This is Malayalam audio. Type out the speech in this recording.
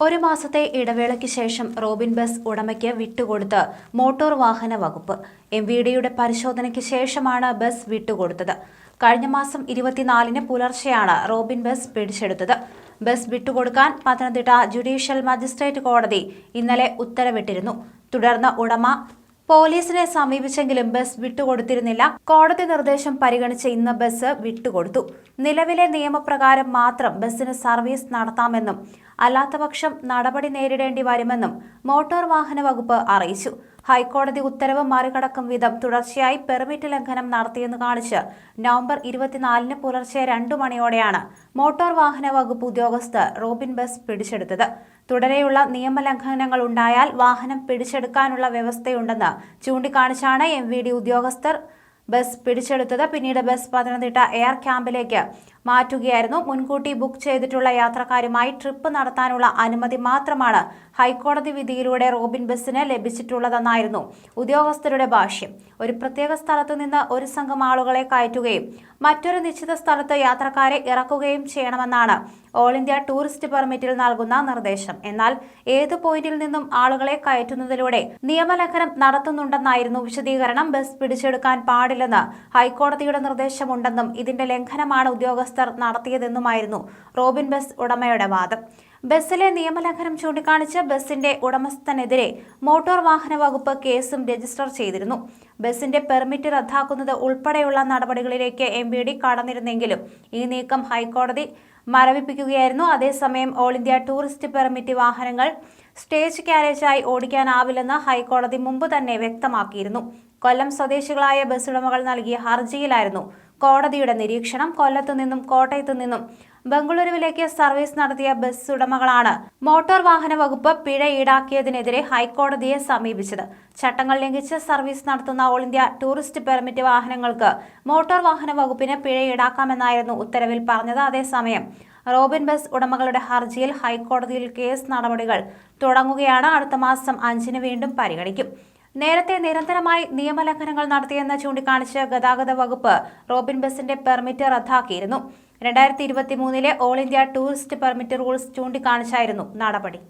ഒരു മാസത്തെ ഇടവേളയ്ക്ക് ശേഷം റോബിൻ ബസ് ഉടമയ്ക്ക് വിട്ടുകൊടുത്ത് മോട്ടോർ വാഹന വകുപ്പ്. എം വി ഡിയുടെ പരിശോധനയ്ക്ക് ശേഷമാണ് ബസ് വിട്ടുകൊടുത്തത്. കഴിഞ്ഞ മാസം ഇരുപത്തിനാലിന് പുലർച്ചെയാണ് റോബിൻ ബസ് പിടിച്ചെടുത്തത്. ബസ് വിട്ടുകൊടുക്കാൻ പത്തനംതിട്ട ജുഡീഷ്യൽ മജിസ്ട്രേറ്റ് കോടതി ഇന്നലെ ഉത്തരവിട്ടിരുന്നു. തുടർന്ന് ഉടമ പോലീസിനെ സമീപിച്ചെങ്കിലും ബസ് വിട്ടുകൊടുത്തിരുന്നില്ല. കോടതി നിർദ്ദേശം പരിഗണിച്ച് ഇന്ന് ബസ് വിട്ടുകൊടുത്തു. നിലവിലെ നിയമപ്രകാരം മാത്രം ബസ്സിന് സർവീസ് നടത്താമെന്നും അല്ലാത്തപക്ഷം നടപടി നേരിടേണ്ടി വരുമെന്നും മോട്ടോർ വാഹന വകുപ്പ് അറിയിച്ചു. ഹൈക്കോടതി ഉത്തരവ് മറികടക്കും വിധം തുടർച്ചയായി പെർമിറ്റ് ലംഘനം നടത്തിയെന്ന് കാണിച്ച് നവംബർ ഇരുപത്തിനാലിന് പുലർച്ചെ രണ്ടു മണിയോടെയാണ് മോട്ടോർ വാഹന വകുപ്പ് ഉദ്യോഗസ്ഥർ റോബിൻ ബസ് പിടിച്ചെടുത്തത്. തുടരെയുള്ള നിയമലംഘനങ്ങൾ ഉണ്ടായാൽ വാഹനം പിടിച്ചെടുക്കാനുള്ള വ്യവസ്ഥയുണ്ടെന്ന് ചൂണ്ടിക്കാണിച്ചാണ് എം ഉദ്യോഗസ്ഥർ ബസ് പിടിച്ചെടുത്തത്. പിന്നീട് ബസ് പത്തനംതിട്ട എയർ ക്യാമ്പിലേക്ക് മാറ്റുകയായിരുന്നു. മുൻകൂട്ടി ബുക്ക് ചെയ്തിട്ടുള്ള യാത്രക്കാരുമായി ട്രിപ്പ് നടത്താനുള്ള അനുമതി മാത്രമാണ് ഹൈക്കോടതി വിധിയിലൂടെ റോബിൻ ബസ്സിന് ലഭിച്ചിട്ടുള്ളതെന്നായിരുന്നു ഉദ്യോഗസ്ഥരുടെ ഭാഷ്യം. ഒരു പ്രത്യേക സ്ഥലത്തു നിന്ന് ഒരു സംഘം ആളുകളെ കയറ്റുകയും മറ്റൊരു നിശ്ചിത സ്ഥലത്ത് യാത്രക്കാരെ ഇറക്കുകയും ചെയ്യണമെന്നാണ് ഓൾ ഇന്ത്യ ടൂറിസ്റ്റ് പെർമിറ്റിൽ നൽകുന്ന നിർദ്ദേശം. എന്നാൽ ഏത് പോയിന്റിൽ നിന്നും ആളുകളെ കയറ്റുന്നതിലൂടെ നിയമലംഘനം നടത്തുന്നുണ്ടെന്നായിരുന്നു വിശദീകരണം. ബസ് പിടിച്ചെടുക്കാൻ പാടില്ലെന്ന് ഹൈക്കോടതിയുടെ നിർദ്ദേശമുണ്ടെന്നും ഇതിന്റെ ലംഘനമാണ് ഉദ്യോഗസ്ഥർ നടത്തിയതെന്നുമായിരുന്നു റോബിൻ ബസ് ഉടമയുടെ വാദം. ബസ്സിലെ നിയമലംഘനം ചൂണ്ടിക്കാണിച്ച് ബസിന്റെ ഉടമസ്ഥനെതിരെ മോട്ടോർ വാഹന വകുപ്പ് കേസും രജിസ്റ്റർ ചെയ്തിരുന്നു. ബസിന്റെ പെർമിറ്റ് റദ്ദാക്കുന്നത് ഉൾപ്പെടെയുള്ള നടപടികളിലേക്ക് എം ബി ഡി കടന്നിരുന്നെങ്കിലും ഈ നീക്കം ഹൈക്കോടതി മരവിപ്പിക്കുകയായിരുന്നു. അതേസമയം ഓൾ ഇന്ത്യ ടൂറിസ്റ്റ് പെർമിറ്റ് വാഹനങ്ങൾ സ്റ്റേജ് ക്യാരേജായി ഓടിക്കാനാവില്ലെന്ന് ഹൈക്കോടതി മുമ്പ് തന്നെ വ്യക്തമാക്കിയിരുന്നു. കൊല്ലം സ്വദേശികളായ ബസ് ഉടമകൾ നൽകിയ ഹർജിയിലായിരുന്നു കോടതിയുടെ നിരീക്ഷണം കൊല്ലത്തു നിന്നും കോട്ടയത്തു നിന്നും. ബംഗളൂരുവിലേക്ക് സർവീസ് നടത്തിയ ബസ് ഉടമകളാണ് മോട്ടോർ വാഹന വകുപ്പ് പിഴ ഈടാക്കിയതിനെതിരെ ഹൈക്കോടതിയെ സമീപിച്ചത്. ചട്ടങ്ങൾ ലംഘിച്ച് സർവീസ് നടത്തുന്ന ഓൾ ഇന്ത്യ ടൂറിസ്റ്റ് പെർമിറ്റ് വാഹനങ്ങൾക്ക് മോട്ടോർ വാഹന വകുപ്പിന് പിഴ ഈടാക്കാമെന്നായിരുന്നു ഉത്തരവിൽ പറഞ്ഞത്. അതേസമയം റോബിൻ ബസ് ഉടമകളുടെ ഹർജിയിൽ ഹൈക്കോടതിയിൽ കേസ് നടപടികൾ തുടങ്ങുകയാണ്. അടുത്ത മാസം അഞ്ചിന് വീണ്ടും പരിഗണിക്കും. നേരത്തെ നിരന്തരമായി നിയമലംഘനങ്ങൾ നടത്തിയെന്ന് ചൂണ്ടിക്കാണിച്ച് ഗതാഗത വകുപ്പ് റോബിൻ ബസിന്റെ പെർമിറ്റ് റദ്ദാക്കിയിരുന്നു. രണ്ടായിരത്തി ഇരുപത്തി മൂന്നിലെ all India tourist permit rules ചൂണ്ടിക്കാണിച്ചായിരുന്നു നടപടി.